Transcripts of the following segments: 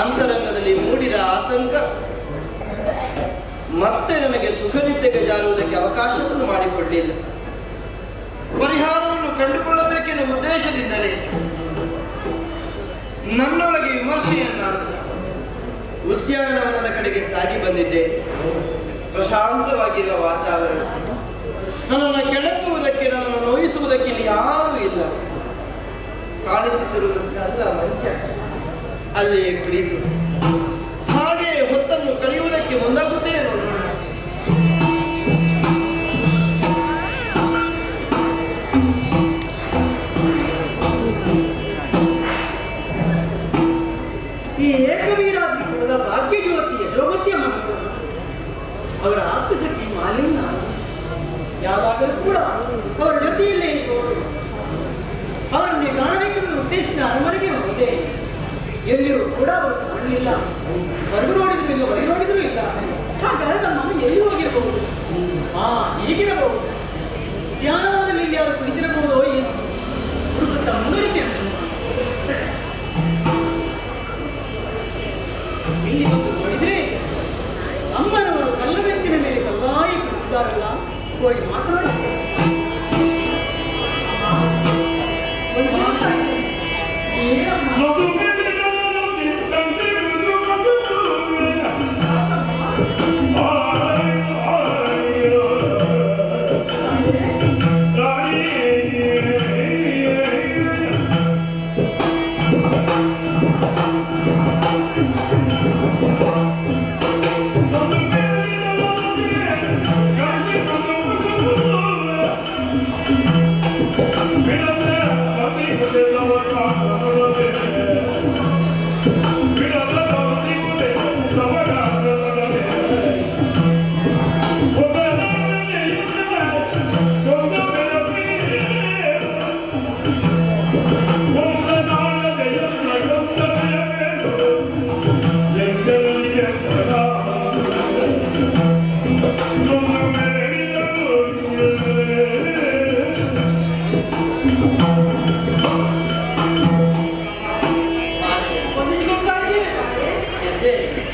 ಅಂತರಂಗದಲ್ಲಿ ಮೂಡಿದ ಆತಂಕ ಮತ್ತೆ ನನಗೆ ಸುಖ ನಿದ್ದೆಗೆ ಜಾರುವುದಕ್ಕೆ ಅವಕಾಶವನ್ನು ಮಾಡಿಕೊಳ್ಳಿಲ್ಲ ಪರಿಹಾರವನ್ನು ಕಂಡುಕೊಳ್ಳಬೇಕೆನ್ನುವ ಉದ್ದೇಶದಿಂದಲೇ ನನ್ನೊಳಗೆ ವಿಮರ್ಶೆಯನ್ನ ಉದ್ಯಾನವನದ ಕಡೆಗೆ ಸಾಗಿ ಬಂದಿದ್ದೆ. ಪ್ರಶಾಂತವಾಗಿರುವ ವಾತಾವರಣ. ನನ್ನನ್ನು ಕೆಣಕುವುದಕ್ಕೆ, ನನ್ನನ್ನು ನೋಯಿಸುವುದಕ್ಕೆ ಇಲ್ಲಿ ಯಾರೂ ಇಲ್ಲ. ಕಾಣಿಸುತ್ತಿರುವುದಕ್ಕೆ ಅಲ್ಲ ಮಂಚ. ಅಲ್ಲಿಯೇ ಕುಳಿತು ಹಾಗೆ ಹೊತ್ತನ್ನು ಕಳೆಯುವುದಕ್ಕೆ ಮುಂದಾಗುತ್ತೇನೆ ನೋಡೋಣ. ಈ ಏಕವೀರಾದ್ರಿ ಕುಲದ ಭಾಗ್ಯ ಜ್ಯೋತಿ ಯಶೋಮತಿಯ ಮಾತು ಅವರ ಆಪ್ತಸಖಿ ಮಾಲಿನ್ಯ ಯಾವಾಗಲೂ ಕೂಡ ಅವರ ಜೊತೆಯಲ್ಲೇ ಇರುವವರು ಅವರನ್ನೇ ಕಾಣಬೇಕೆಂದು ಉದ್ದೇಶಿಸಿದ ಅರಮನೆಗೆ ಹೋದೆ ಎಲ್ಲಿಯೂ ಕೂಡ ಬರಲಿಲ್ಲ. ಕಾಣಲಿಲ್ಲ ಹೊರಗು ನೋಡಿದ್ರು ಇಲ್ಲ, ಹೊರಗೆ ನೋಡಿದ್ರು ಇಲ್ಲ. ಹಾಗಾದ್ರೆ ನಮ್ಮ ಎಲ್ಲಿ ಹೋಗಿರಬಹುದು ಹಾ ಈಗಿರಬಹುದು ಧ್ಯಾನವನದಲ್ಲಿ 对。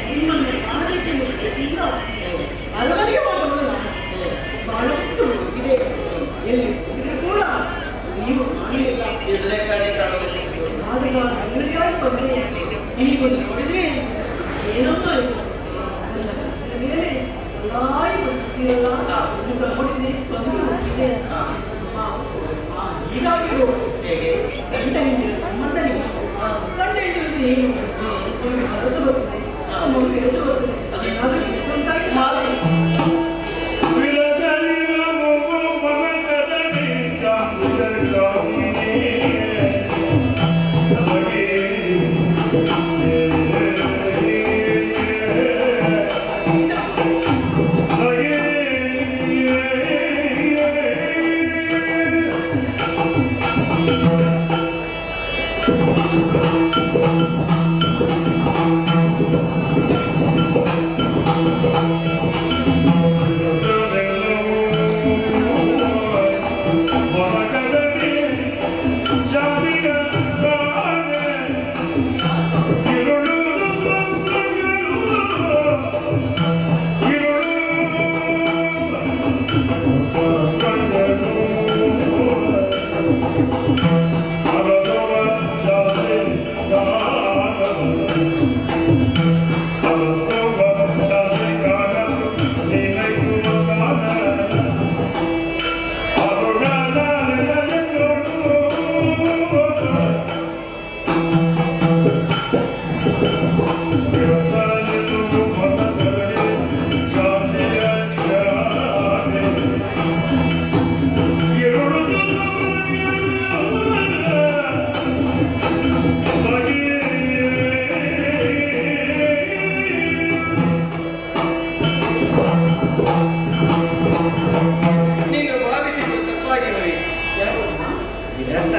ರಸ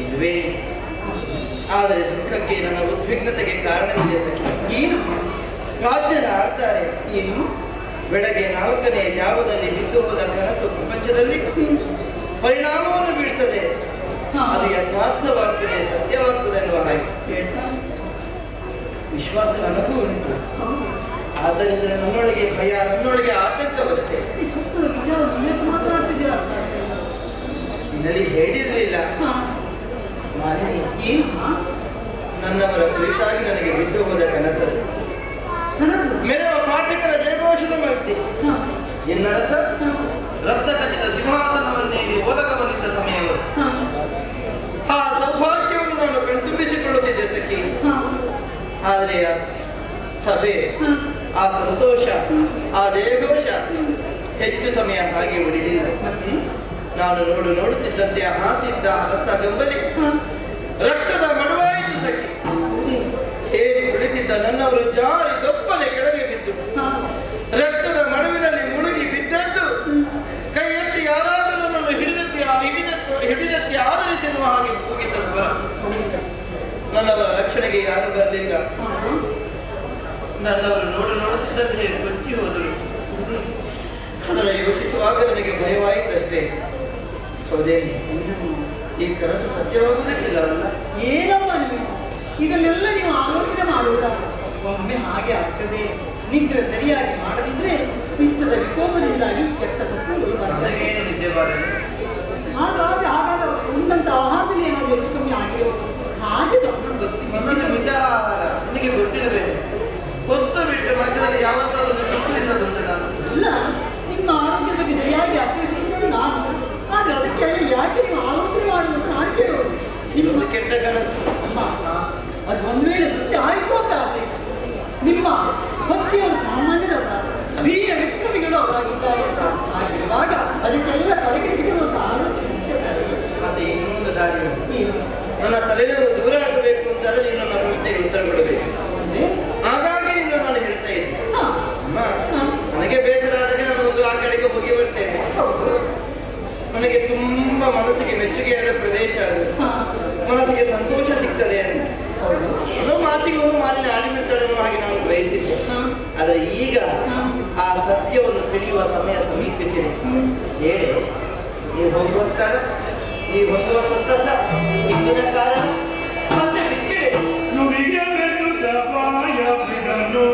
ಇದುವೇ ಆದರೆ ದುಃಖಕ್ಕೆ ನನ್ನ ಉದ್ವಿಗ್ನತೆಗೆ ಕಾರಣವಿದೆ ಸಖಿ. ಏನು? ರಾಜ್ಯನ ಆಡ್ತಾರೆ ಏನು ಬೆಳಗ್ಗೆ ನಾಲ್ಕನೇ ಜಾವದಲ್ಲಿ ಬಿದ್ದು ಹೋದ ಕನಸು ಪ್ರಪಂಚದಲ್ಲಿ ಪರಿಣಾಮವನ್ನು ಬೀಳ್ತದೆ. ಅದು ಯಥಾರ್ಥವಾಗ್ತದೆ ಸತ್ಯವಾಗ್ತದೆ ಅನ್ನುವ ಹಾಗೆ. ವಿಶ್ವಾಸ ನನಗೂ ಉಂಟು. ಆದ್ದರಿಂದ ನನ್ನೊಳಗೆ ಭಯ ನನ್ನೊಳಗೆ ಆತಂಕವಷ್ಟೇ. ನಿನ್ನಲ್ಲಿ ಹೇಳಿರಲಿಲ್ಲ. ಮಾಲಿನಿ? ನನ್ನವರ ಕುರಿತಾಗಿ ನನಗೆ ಬಿದ್ದು ಹೋದ ಕನಸರು ಕನಸು? ಮೆರವ ಪಾಠಕರ ಜಯಘೋಷದ ಹಾ, ಎನ್ನರಸ ರಕ್ತ ಕಚಿತ ಸಿಂಹಾಸನವನ್ನೇರಿ ಓದಕ ಬಂದಿದ್ದ ಸಮಯವರು ಆ ಸೌಭಾಗ್ಯವನ್ನು ನಾನು ಕಣ್ತುಂಬಿಸಿಕೊಳ್ಳುತ್ತಿದ್ದೆ ಸಖಿ. ಆದರೆ ಆ ಸಭೆ ಆ ಸಂತೋಷ ಆ ಜಯಘೋಷ ಹೆಚ್ಚು ಸಮಯ ಹಾಗೆ ಉಳಿಲಿಲ್ಲ ಮತ್ತೆ? ನಾನು ನೋಡು ನೋಡುತ್ತಿದ್ದಂತೆ ಹಾಸಿದ್ದ ರಕ್ತ ಗಂಬಲಿ. ರಕ್ತದ ಮಡುವಾಯಿತು ಸಖಿ? ಹೇರಿ ಕುಳಿತಿದ್ದ ನನ್ನವರು ಜಾರಿ ದೊಪ್ಪನೆ ಕೆಳಗೆ ಬಿದ್ದು. ರಕ್ತದ ಮಡುವಿನಲ್ಲಿ ಮುಳುಗಿ ಬಿದ್ದದ್ದು. ಕೈ ಎತ್ತಿ ಯಾರಾದರೂ ನನ್ನನ್ನು ಹಿಡಿದತ್ತಿ ಹಿಡಿದತ್ತು ಹಿಡಿದತ್ತಿ ಆಧರಿಸಿ ಹಾಗೆ ಕೂಗಿದ ಸ್ವರ? ನನ್ನವರ ರಕ್ಷಣೆಗೆ ಯಾರು ಬರಲಿಲ್ಲ. ನನ್ನವರು ನೋಡು ನೋಡುತ್ತಿದ್ದಂತೆ ಕೊಚ್ಚಿ ಹೋದರು. ಅದನ್ನು ಯೋಚಿಸುವಾಗ ನನಗೆ ಭಯವಾಯಿತಷ್ಟೇ. ಹೌದೇನು ಈ ಕನಸು ಸತ್ಯವಾಗುವುದಕ್ಕಿಲ್ಲ ಅಲ್ಲ? ಏನಮ್ಮ ನೀವು? ಇದನ್ನೆಲ್ಲ ನೀವು ಆಲೋಚನೆ ಮಾಡುವುದ? ಒಮ್ಮೆ ಹಾಗೆ ಆಗ್ತದೆ. ನಿದ್ರೆ ಸರಿಯಾಗಿ ಮಾಡದಿದ್ರೆ ಪಿತ್ತದ ವಿಕೋಪದಿಂದಾಗಿ ಕೆಟ್ಟ ಸೊಪ್ಪು ನಿದ್ದೆ ಬಾರದು? ಹಾಗಾದ್ರೆ ಹಾಗಾದ್ರೆ ಉಂಡಂತ ಆಹಾರದಲ್ಲಿ ಏನಾದರೂ ಹೆಚ್ಚು ಕಮ್ಮಿ ಆಗಿರೋದು ಹಾಗೆ ಸ್ವಪ್ನ ನನ್ನದು ಬರ್ತೀವಿ ವಿಚಾರ ನಿನಗೆ ಗೊತ್ತಿರಬೇಕು ಹೊತ್ತು ಬಿಟ್ಟು ಮಧ್ಯದಲ್ಲಿ ಯಾವತ್ತಾದ್ರೂ ಸುತ್ತಲಿದ್ದದುಂಟು ನಾನು ಇಲ್ಲ ನಿಮ್ಮ ಆರೋಗ್ಯದ ಬಗ್ಗೆ ಸರಿಯಾಗಿ ಅರ್ಥೈಸಿಕೊಂಡು ನಾನು ಆದ್ರೆ ಅದಕ್ಕೆಲ್ಲ ಯಾಕೆ ನೀವು ಆಲೋಚನೆ ಮಾಡುವಂತ ನಾನು ಕೇಳೋದು ನಿಮ್ಮ ಇದೊಂದು ಕೆಟ್ಟ ಕನಸು ಅಮ್ಮ ಅದು ಒಂದು ವೇಳೆ ಸತ್ಯ ಆಯ್ತು ಅಂತ ಆದ್ರೆ ನಿಮ್ಮ ಪತಿಯವರು ಸಾಮಾನ್ಯರವರ ವೀರ ವಿಕ್ರಮಿಗಳು ಅವರಾಗಿದ್ದಾರೆ ಆಗ ಅದಕ್ಕೆಲ್ಲ ಆಲೋಚನೆ ಮತ್ತೆ ಇನ್ನೊಂದು ದಾರಿ ನನ್ನ ತಲೆನೋವು ದೂರ ಆಗಬೇಕು ಅಂತಾದ್ರೆ ನೀನು ನನ್ನ ಪ್ರಶ್ನೆಗೆ ಉತ್ತರ ಕೊಡಬೇಕು. ಹಾಗಾಗಿ ನೀನು ನಾನು ಹೇಳ್ತಾ ಇದ್ದೆ ನನಗೆ ಬೇಸರ ಆದಾಗ ನಾನು ಒಂದು ಆ ಕಡೆಗೆ ಹೋಗಿ ಬರ್ತೇನೆ ನನಗೆ ತುಂಬಾ ಮನಸ್ಸಿಗೆ ಮೆಚ್ಚುಗೆಯಾದ ಪ್ರದೇಶ ಅದು. ಮನಸ್ಸಿಗೆ ಸಂತೋಷ ಸಿಗ್ತದೆ ಅಂತ. ಮಾತಿಗೆ ಒಂದು ಮಾಲಿನ್ಯ ಆಡಿಬಿಡ್ತಾಳೆ ಅನ್ನೋ ಹಾಗೆ ನಾನು ಗ್ರಹಿಸಿದ್ದೆ. ಆದರೆ ಈಗ ಸತ್ಯವನ್ನು ತಿಳಿಯುವ ಸಮಯ ಸಮೀಪಿಸಿದೆ. ಹೇಳಿ ನೀವು ಹೋಗುವ ಸ್ಥಳ ನೀವು ಹೊಂದುವ ಸಂತಸ ಇಂದಿನ ಕಾರಣ ಸತ್ಯ ಬಿಚ್ಚಿಡೆ ದಪಾಯ ಬಿಡನು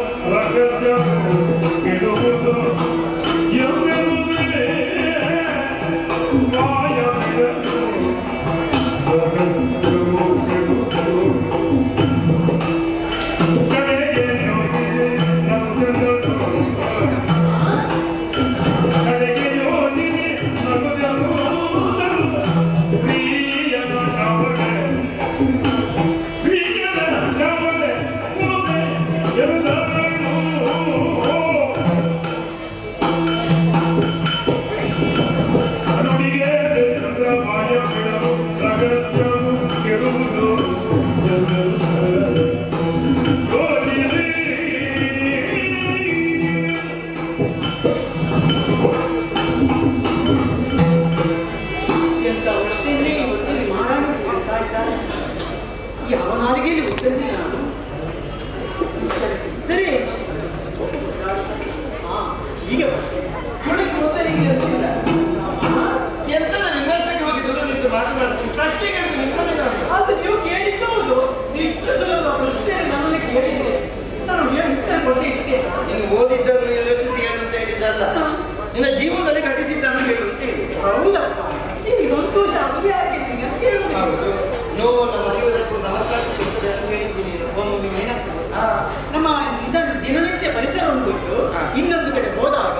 ನಮ್ಮ ಇದನ್ನು ದಿನನಿತ್ಯ ಪರಿಸರವನ್ನು ಬಿಟ್ಟು. ಇನ್ನೊಂದು ಕಡೆ ಹೋದಾಗ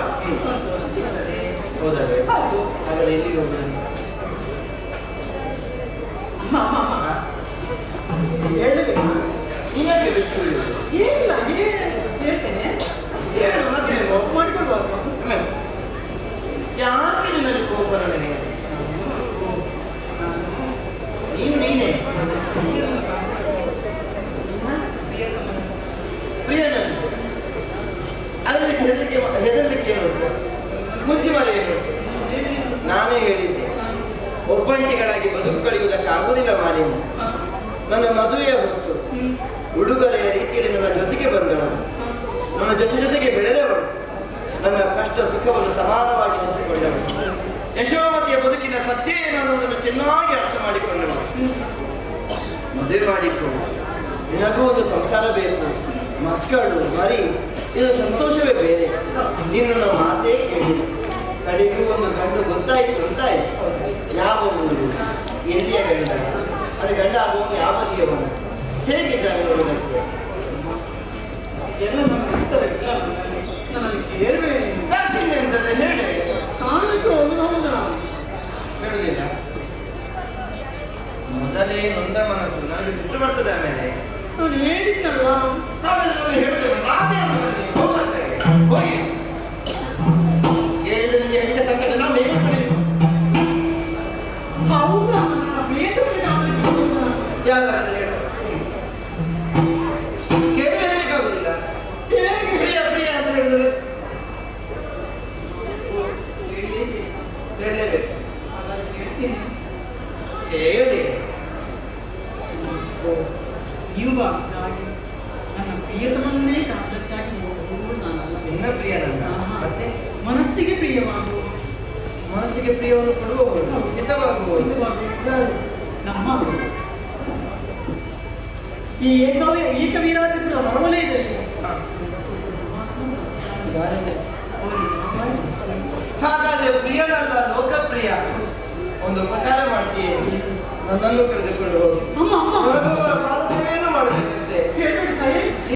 ಹೋದಾಗ? ಹೌದು. ಹಾಗಾದ್ರೆ ಎಲ್ಲಿಗೆ ಹೋಗುದು ಅಮ್ಮ ಅಮ್ಮ ಅಮ್ಮ. ಹೇಳಬೇಕು. ನೀನಾಗೆ ಬಿಟ್ಟುಕೊಳ್ಳುವುದು ಏನಿಲ್ಲ ಹೇಳ್ತೇನೆ. ಮಾಡಿಕೊಳ್ಬಾರ್ದು ಯಾಕೆ ನಿನ್ನಲ್ಲಿ ಕೋಪ ನನಗೆ ನೀನು ನೀನೇ ಪ್ರಿಯ ನನ್ನ ಅದರಲ್ಲಿ ಹೆದರಿಕೆ ಹೆದರಲಿಕ್ಕೆ ಏನು ಉಂಟು? ಮುಚ್ಚಿ ಮರೆ ಏನು ಉಂಟು? ನಾನೇ ಹೇಳಿದ್ದೆ ಒಬ್ಬಂಟಿಗಳಾಗಿ ಬದುಕು ಕಳೆಯುವುದಕ್ಕಾಗುವುದಿಲ್ಲ ಮಾಲಿನ್ಯ ನನ್ನ ಮದುವೆಯ ಹೊತ್ತು ಉಡುಗೊರೆಯ ರೀತಿಯಲ್ಲಿ ನನ್ನ ಜೊತೆಗೆ ಬಂದವಳು ನನ್ನ ಜೊತೆ ಜೊತೆಗೆ ಬೆಳೆದವಳು ನನ್ನ ಕಷ್ಟ ಸುಖವನ್ನು ಸಮಾನವಾಗಿ ಹಂಚಿಕೊಂಡವಳು ಯಶೋಮತಿಯ ಬದುಕಿನ ಸತ್ಯ ಅನ್ನುವುದನ್ನು ಚೆನ್ನಾಗಿ ಅರ್ಥ ಮಾಡಿಕೊಂಡವಳು ಮದುವೆ ಮಾಡಿಕೊಂಡು ನಿನಗೂ ಒಂದು ಸಂಸಾರ ಬೇಕು, ಮಕ್ಕಳು, ಮರಿ ಇದರ ಸಂತೋಷವೇ ಬೇರೆ. ನೀನು ನನ್ನ ಮಾತೇ ಕೇಳಿಲ್ಲ ಕಡೆಗೂ ಒಂದು ಗಂಡು ಗೊತ್ತಾಯ್ತು ಗೊತ್ತಾಯ್ತು ಯಾವ ಊರು? ಎಲ್ಲಿಯ ಗಂಡ? ಅದು ಗಂಡ ಆಗುವಾಗ ಯಾವ ಬಗೆಯವನು ಹೇಗಿದ್ದಾನೆ ನೋಡುವುದಕ್ಕೆ ಎಂತದೆ ಹೇಳಿ. ಕಾಣಲಿಕ್ಕೆ ಒಂದು ಹೇಳುದಿಲ್ಲ. ಮೊದಲೇ ನೊಂದ ಮನಸ್ಸು ನನಗೆ ಸಿಟ್ಟು ಬರ್ತದೆ ಆಮೇಲೆ. ನಾನು ಹೇಳಿದ್ನಲ್ಲ. ಹಾಗಾದ್ರೆ ನಾನು ಹೇಳುದಿಲ್ಲ ಮಾತೇ. ನಮ್ಮ ಈ ಏಕವೇ ಏಕವೀರಾತ್ರಿಪುರ ಹೊರವಲಯದಲ್ಲಿ ಹಾಗಾದ್ರೆ ಪ್ರಿಯನಲ್ಲ ಲೋಕಪ್ರಿಯ? ಒಂದು ಉಪಕಾರ ಮಾಡ್ತೀಯ. ನನ್ನನ್ನು ಕರೆದುಕೊಂಡು ಮಾಡಬೇಕು.